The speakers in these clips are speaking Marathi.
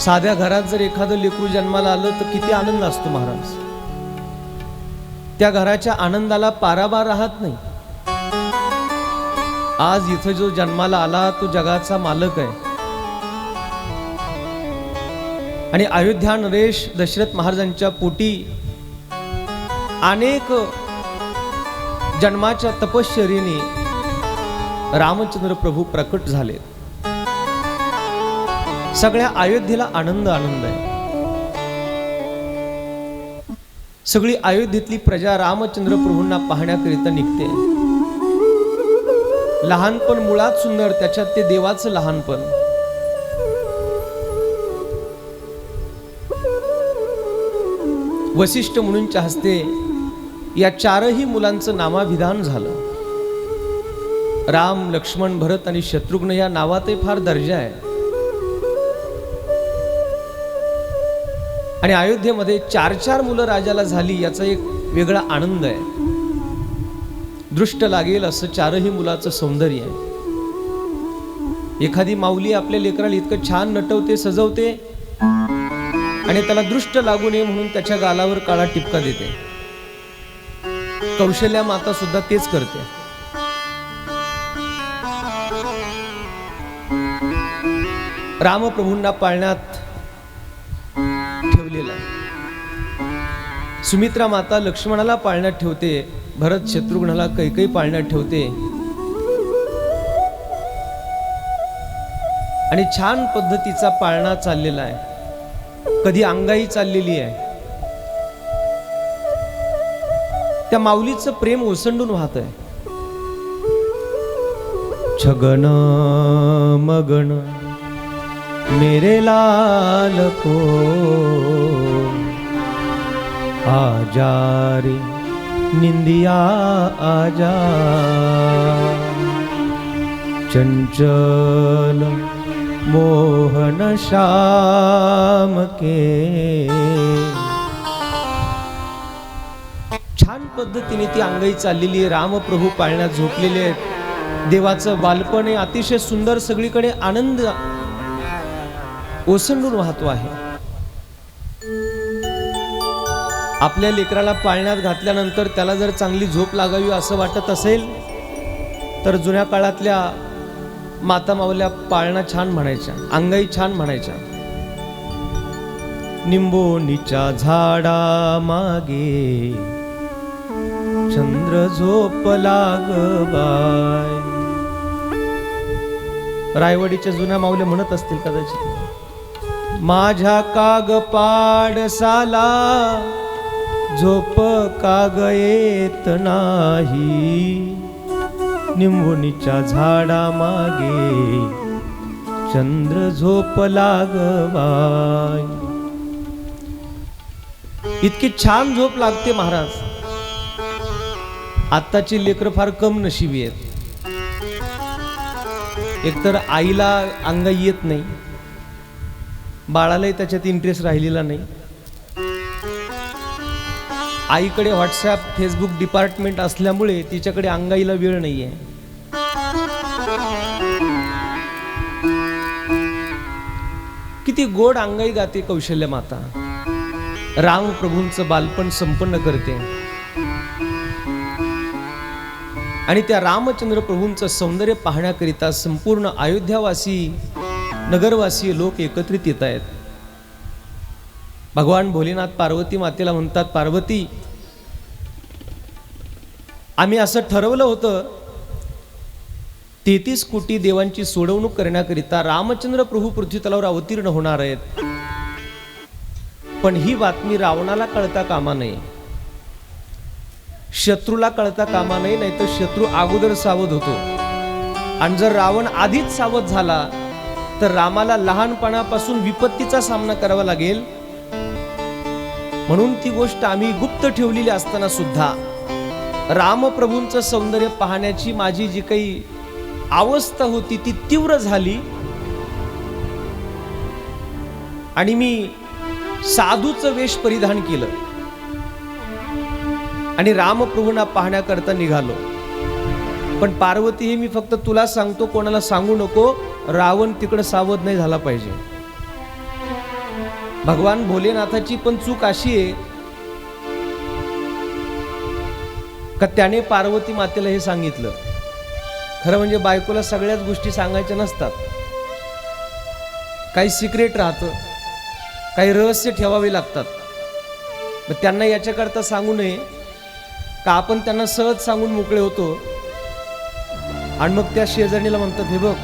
साध्या घरात जर एखादं लेकरू जन्माला आलं तर किती आनंद असतो महाराज. त्या घराच्या आनंदाला पाराबार राहत नाही. आज इथं जो जन्माला आला तो जगाचा मालक आहे. आणि अयोध्या नरेश दशरथ महाराजांच्या पोटी अनेक जन्माच्या तपश्चर्येने रामचंद्र प्रभू प्रकट झाले. सगळ्या अयोध्येला आनंद आनंद आहे. सगळी अयोध्येतली प्रजा रामचंद्र प्रभूंना पाहण्याकरिता निघते. लहानपण मुळात सुंदर त्याच्यात ते देवाचं लहानपण. वशिष्ठ म्हणूनच्या हस्ते या चारही मुलांचं नामाभिधान झालं. राम लक्ष्मण भरत आणि शत्रुघ्न या नावातही फार दर्जा आहे. आणि अयोध्येमध्ये चार चार मुलं राजाला झाली याचा एक वेगळा आनंद आहे. दृष्ट लागेल असं चारही मुलाचं सौंदर्य आहे. एखादी माऊली आपल्या लेकराला इतकं छान नटवते सजवते आणि त्याला दृष्ट लागू नये म्हणून त्याच्या गालावर काळा टिपका देते. कौशल्या माता सुद्धा तेच करते. रामप्रभूंना पाळण्यात सुमित्रा माता लक्ष्मणाला पाळण्यात ठेवते. भरत शत्रुघ्नाला कैकई पाळण्यात ठेवते. आणि छान पद्धतीचा पाळणा चाललेला आहे. कधी अंगाई चाललेली आहे. त्या माऊलीचं प्रेम ओसंडून वाहत आहे. छगन मगन मेरे लाल को आजा रे निंदिया आजा चंचल मोहन श्याम के। छान पद्धतीने ती अंगाई चाललेली आहे. रामप्रभू पाळण्यात झोपलेले आहेत. देवाचं बालपण आहे. अतिशय सुंदर सगळीकडे आनंद ओसंडून वाहतो आहे. आपल्या लेकराला पाळण्यात घातल्यानंतर त्याला जर चांगली झोप लागावी असं वाटत असेल तर जुन्या काळातल्या माता मावल्या पाळणा छान म्हणायच्या अंगाई छान म्हणायच्या. निंबोनीच्या झाडा मागे चंद्र झोप लाग बाय. रायवाडीच्या जुन्या माऊल्या म्हणत असतील कदाचित माझ्या काग पाडसाला झोप काग येत नाही? निंबुनीच्या झाडा मागे चंद्र झोप लागवाय. इतकी छान झोप लागते महाराज. आत्ताची लेकरं फार कम नशिबी आहेत. एकतर आईला अंगाई येत नाही. बाळालाही त्याच्यात इंटरेस्ट राहिलेला नाही. आईकडे व्हॉट्सॲप फेसबुक डिपार्टमेंट असल्यामुळे तिच्याकडे अंगाईला वेळ नाहीये. किती गोड अंगाई गाते कौशल्य माता. राम प्रभूंचं बालपण संपन्न करते. आणि त्या रामचंद्र प्रभूंचं सौंदर्य पाहण्याकरिता संपूर्ण अयोध्यावासी नगरवासी लोक एकत्रित येत आहेत. भगवान भोलेनाथ पार्वती मातेला म्हणतात पार्वती आम्ही असं ठरवलं होतं तेहतीस कोटी देवांची सोडवणूक करण्याकरिता रामचंद्र प्रभू पृथ्वीतलावर अवतीर्ण होणार आहेत. पण ही बातमी रावणाला कळता कामा नये. शत्रूला कळता कामा नये नाही तर शत्रू अगोदर सावध होतो. आणि जर रावण आधीच सावध झाला तर रामाला लहानपणापासून विपत्तीचा सामना करावा लागेल. म्हणून ती गोष्ट आम्ही गुप्त ठेवलेली असताना सुद्धा रामप्रभूंचं सौंदर्य पाहण्याची माझी जी काही अवस्था होती ती तीव्र झाली. आणि मी साधूचं वेश परिधान केलं. आणि रामप्रभूंना पाहण्याकरता निघालो. पण पार्वती हे मी फक्त तुला सांगतो कोणाला सांगू नको रावण तिकडं सावध नाही झाला पाहिजे. भगवान भोलेनाथाची पण चूक अशी आहे का त्याने पार्वती मातेला हे सांगितलं. खरं म्हणजे बायकोला सगळ्याच गोष्टी सांगायच्या नसतात. काही सिक्रेट राहतं काही रहस्य ठेवावे लागतात. मग त्यांना याच्याकरता सांगू नये का आपण त्यांना सहज सांगून मोकळे होतो? आणि मग त्या शेजारणीला म्हणतात हे बघ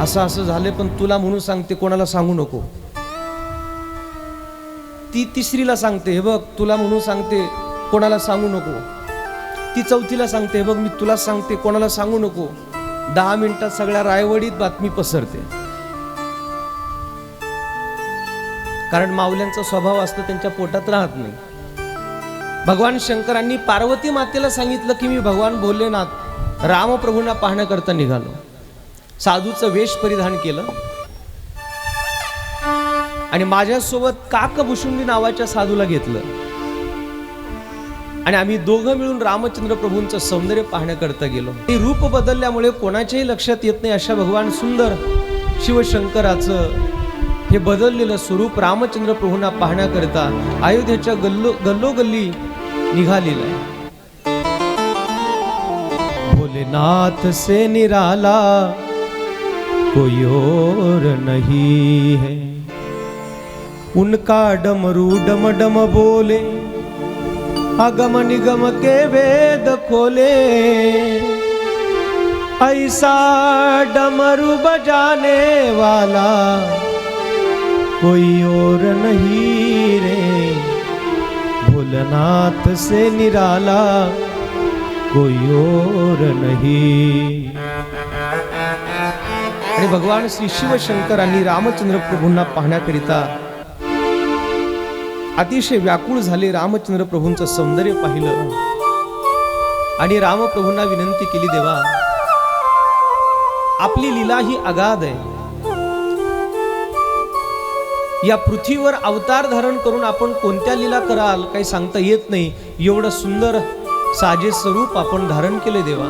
असं असं झालं पण तुला म्हणून सांगते कोणाला सांगू नको. ती तिसरीला सांगते हे बघ तुला म्हणून सांगते कोणाला सांगू नको. ती चौथीला सांगते हे बघ मी तुला सांगते कोणाला सांगू नको. दहा मिनिटात सगळ्या रायवडीत बातमी पसरते. कारण माऊल्यांचा स्वभाव असतो त्यांच्या पोटात राहत नाही. भगवान शंकरांनी पार्वती मातेला सांगितलं की मी भगवान भोलेनाथ रामप्रभूंना पाहण्याकरता निघालो. साधूचं वेश परिधान केलं. आणि माझ्यासोबत काकभुशुंडी नावाच्या साधूला घेतलं. आणि आम्ही दोघं मिळून रामचंद्र प्रभूंचं सौंदर्य पाहण्याकरता गेलो. ते रूप बदलल्यामुळे कोणाच्याही लक्षात येत नाही अशा भगवान सुंदर शिवशंकराचं हे बदललेलं स्वरूप रामचंद्र प्रभूंना पाहण्याकरता अयोध्येच्या गल्लो गल्लोगल्ली निघालेलं आहे. भोलेनाथ से निराला कोई और नहीं है. उनका डमरू डम डम बोले? अगम निगम के वेद खोले। ऐसा डमरू बजाने वाला कोई और नहीं रे। भोलनाथ से निराला कोई और नहीं। आणि भगवान श्री शिवशंकरांनी रामचंद्र प्रभूंना पाहण्याकरिता अतिशय व्याकुळ झाले रामचंद्र प्रभूंचं सौंदर्य पाहिलं. आणि रामप्रभूंना विनंती केली देवा आपली लीला ही अगाध आहे. या पृथ्वीवर अवतार धारण करून आपण कोणत्या लीला कराल काही सांगता येत नाही. एवढं सुंदर साजे स्वरूप आपण धारण केले देवा.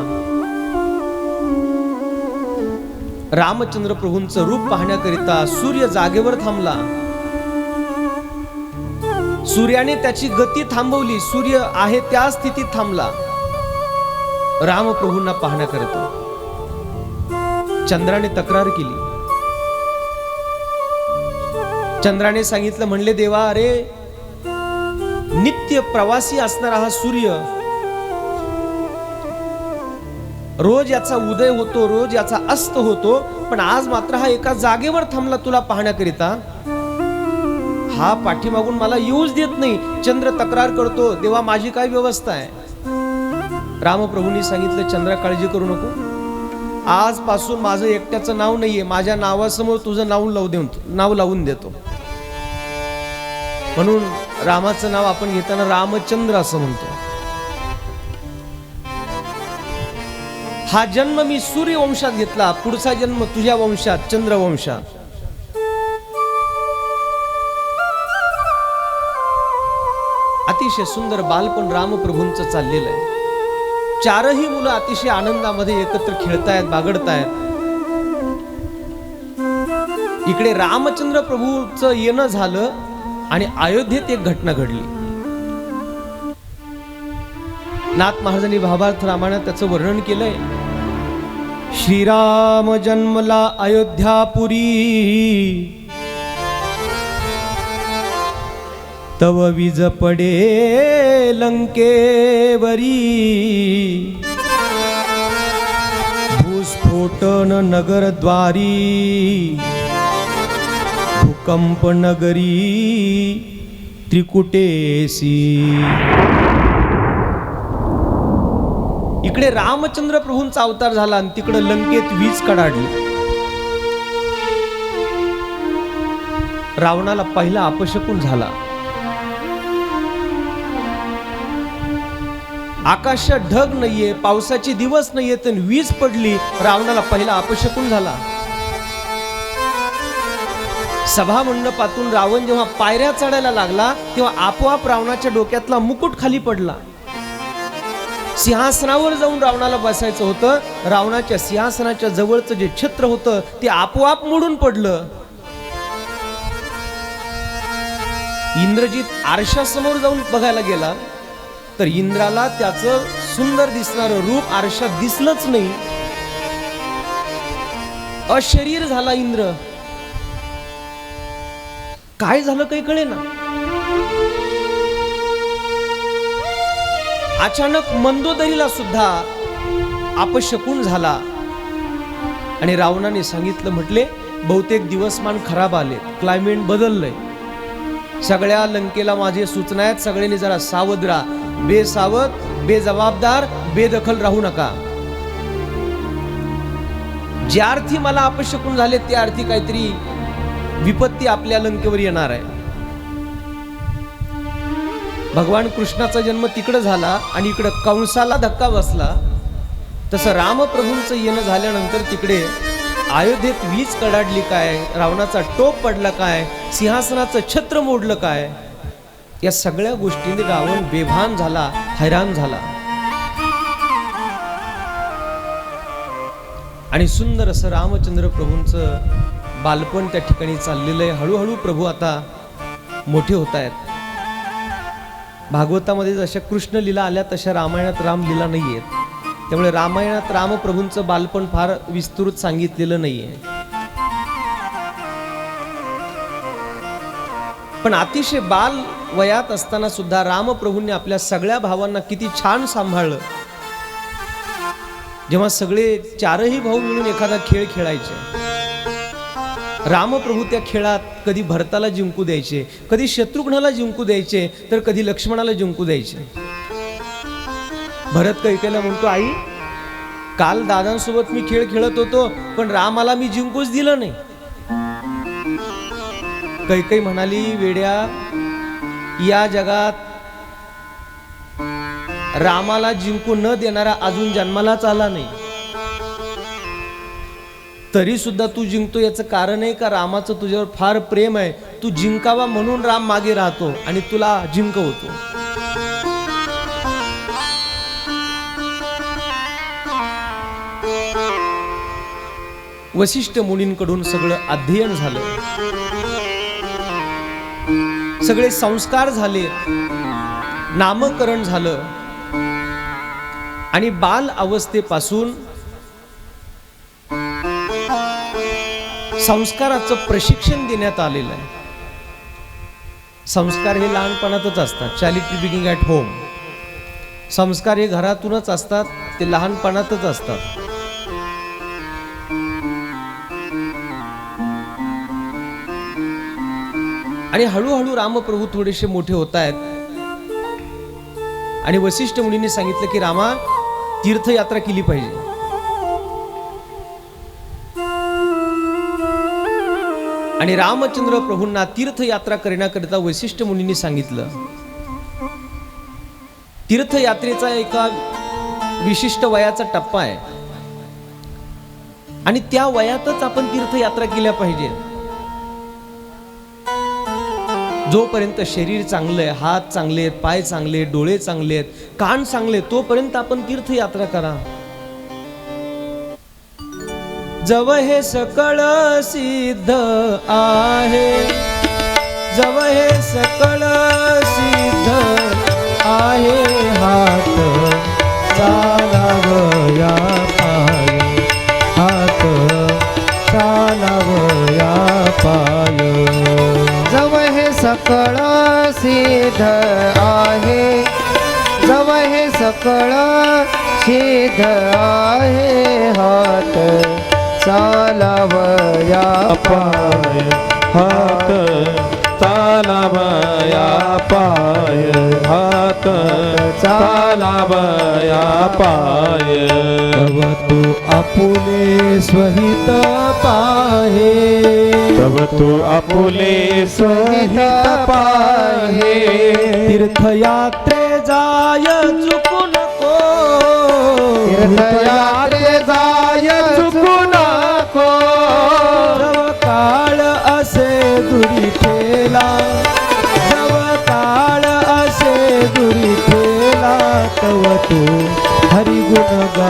रामचंद्र प्रभूंचं रूप पाहण्याकरिता सूर्य जागेवर थांबला. सूर्याने त्याची गती थांबवली. सूर्य आहे त्या स्थितीत थांबला. रामप्रभूंना पाहण्याकरिता. चंद्राने तक्रार केली. चंद्राने सांगितलं म्हणले देवा अरे नित्य प्रवासी असणारा हा सूर्य रोज याचा उदय होतो रोज याचा अस्त होतो पण आज मात्र हा एका जागेवर थांबला तुला पाहण्याकरिता. हा पाठीमागून मला येऊच देत नाही. चंद्र तक्रार करतो देवा माझी काय व्यवस्था आहे? रामप्रभूंनी सांगितलं चंद्र काळजी करू नको. आजपासून माझं एकट्याचं नाव नाहीये. माझ्या नावासमोर तुझं नाव लावू देऊ नाव लावून देतो. म्हणून रामाचं नाव आपण घेताना रामचंद्र असं म्हणतो. हा जन्म मी सूर्यवंशात घेतला. पुढचा जन्म तुझ्या वंशात चंद्रवंशात. अतिशय सुंदर बालपण रामप्रभूंचं चाललेलं आहे. चारही मुलं अतिशय आनंदामध्ये एकत्र खेळतायत बागडतायत. इकडे रामचंद्र प्रभूचं येणं झालं आणि अयोध्येत एक घटना घडली. नाथ महाराजांनी भावार्थ रामायणात त्याचं वर्णन केलंय. श्रीराम जन्मला अयोध्यापुरी. तव विज पडे लंकेवरी. भूस्फोटन नगरद्वारी. भूकंप नगरी त्रिकुटेसी. इकडे रामचंद्र प्रभूंचा अवतार झाला आणि तिकडे लंकेत वीज कडाडली. रावणाला पहिला अपशकून झाला. आकाशात ढग नाहीये पावसाचे दिवस नाहीये तर वीज पडली रावणाला पहिला अपशकून झाला? सभा मंडपातून रावण जेव्हा पायऱ्या चढायला लागला तेव्हा आपोआप रावणाच्या डोक्यातला मुकुट खाली पडला. सिंहासनावर जाऊन रावणाला बसायचं होतं. रावणाच्या सिंहासनाच्या जवळचं जे छत्र होतं ते आपोआप मोडून पडलं. इंद्रजित आरशासमोर जाऊन बघायला गेला. तर इंद्राला त्याचं सुंदर दिसणारं रूप आरशात दिसलंच नाही. अशरीर झाला इंद्र. काय झालं काही कळे ना अचानक मंदोदरीला सुद्धा आपशकून झाला. आणि रावणाने सांगितलं म्हटले बहुतेक दिवसमान खराब आले क्लायमेट बदललंय. सगळ्या लंकेला माझे सूचना आहेत. सगळ्यांनी जरा सावध राहा. बेसावध बेजबाबदार बेदखल राहू नका. ज्या अर्थी मला अपशकून झाले त्या अर्थी काहीतरी विपत्ती आपल्या लंकेवर येणार आहे. भगवान कृष्णाचा जन्म तिकडं झाला आणि इकडं कंसाला धक्का बसला. तसं रामप्रभूंचं येणं झाल्यानंतर तिकडे अयोध्येत वीज कडाडली काय रावणाचा टोप पडला काय सिंहासनाचं छत्र मोडलं काय या सगळ्या गोष्टींनी रावण बेभान झाला हैराण झाला. आणि सुंदर असं रामचंद्र प्रभूंचं बालपण त्या ठिकाणी चाललेलं आहे. हळूहळू प्रभू आता मोठे होत आहेत भागवतामध्ये जशा कृष्ण लीला आल्या तशा रामायणात राम लीला नाही आहेत त्यामुळे रामायणात रामप्रभूंचं बालपण फार विस्तृत सांगितलेलं नाही आहे पण अतिशय बाल वयात असताना सुद्धा रामप्रभूंनी आपल्या सगळ्या भावांना किती छान सांभाळलं. जेव्हा सगळे चारही भाऊ मिळून एखादा खेळ खेळायचे. रामप्रभू त्या खेळात कधी भरताला जिंकू द्यायचे कधी शत्रुघ्नाला जिंकू द्यायचे तर कधी लक्ष्मणाला जिंकू द्यायचे. भरत कैकेला म्हणतो आई काल दादांसोबत मी खेळ खेळत होतो पण रामाला मी जिंकूच दिलं नाही. कैकई म्हणाली वेड्या या जगात रामाला जिंकू न देणारा अजून जन्मालाच आला नाही. तरी सुद्धा तू जिंकतो याचं कारण आहे का? रामाचं तुझ्यावर फार प्रेम आहे. तू जिंकावा म्हणून राम मागे राहतो आणि तुला जिंकवतो वशिष्ठ मुलींकडून सगळं अध्ययन झालं. सगळे संस्कार झाले. नामकरण झालं. आणि बाल अवस्थेपासून संस्काराचं प्रशिक्षण देण्यात आलेलं आहे. संस्कार हे लहानपणातच असतात. चॅरिटी बिगिंग ॲट होम संस्कार हे घरातूनच असतात. ते लहानपणातच असतात. आणि हळूहळू रामप्रभू थोडेसे मोठे होत आहेत आणि वशिष्ठ मुलींनी सांगितलं की रामा तीर्थयात्रा केली पाहिजे. आणि रामचंद्र प्रभूंना तीर्थयात्रा करण्याकरिता वैशिष्ट्य मुनींनी सांगितलं तीर्थयात्रेचा एका विशिष्ट वयाचा टप्पा आहे. आणि त्या वयातच आपण तीर्थयात्रा केल्या पाहिजे जोपर्यंत शरीर चांगलं आहे हात चांगले आहेत पाय चांगले आहेत डोळे चांगले आहेत कान चांगले आहेत, तोपर्यंत आपण तीर्थयात्रा करा. जव हे सकळ सिद्ध आहे. जव हे सकळ सिद्ध आहे. हात चालावया पाय हात चालावया पाय सकळ सिद्ध आहे. जव हे सकळ सिद्ध आहे. हात चालावया पाय. हात चालावया पाय. हात चालावया पाय. आपुले स्वहित पाहे। तव तू आपुले सहित पाहे। तीर्थयात्रे जाय चुकू नको। तीर्थयात्रे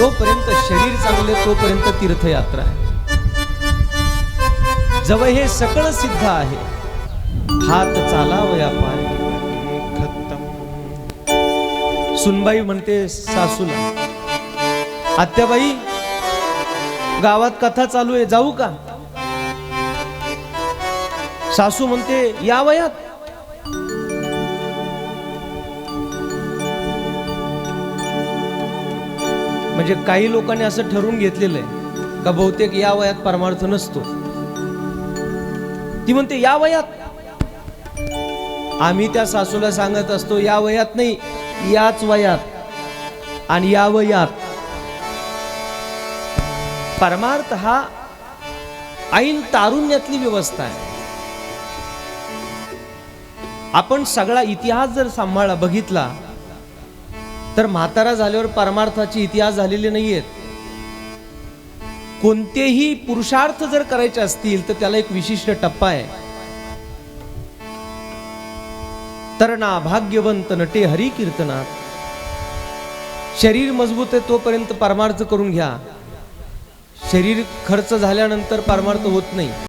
जोपर्यंत शरीर चांगले तोपर्यंत तीर्थयात्रा आहे. जवळ हे सकळ सिद्ध आहे. हात चालावया पाय सुनबाई म्हणते सासूला आत्याबाई गावात कथा चालू आहे जाऊ का? सासू म्हणते या वयात म्हणजे काही लोकांनी असं ठरवून घेतलेलं आहे का बहुतेक या वयात परमार्थ नसतो. ती म्हणते या वयात. आम्ही त्या सासूला सांगत असतो या वयात नाही याच वयात आणि या वयात. परमार्थ हा ऐन तारुण्यातली व्यवस्था आहे. आपण सगळा इतिहास जर सांभाळला बघितला तर म्हातारा झाल्यावर परमार्थाची इतिहास झालेले नाहीयेत. कोणतेही पुरुषार्थ जर करायचे असतील तर त्याला एक विशिष्ट टप्पा आहे. तर ना भाग्यवंत नटे हरी कीर्तनात शरीर मजबूत आहे तोपर्यंत परमार्थ करून घ्या. शरीर खर्च झाल्यानंतर परमार्थ होत नाही.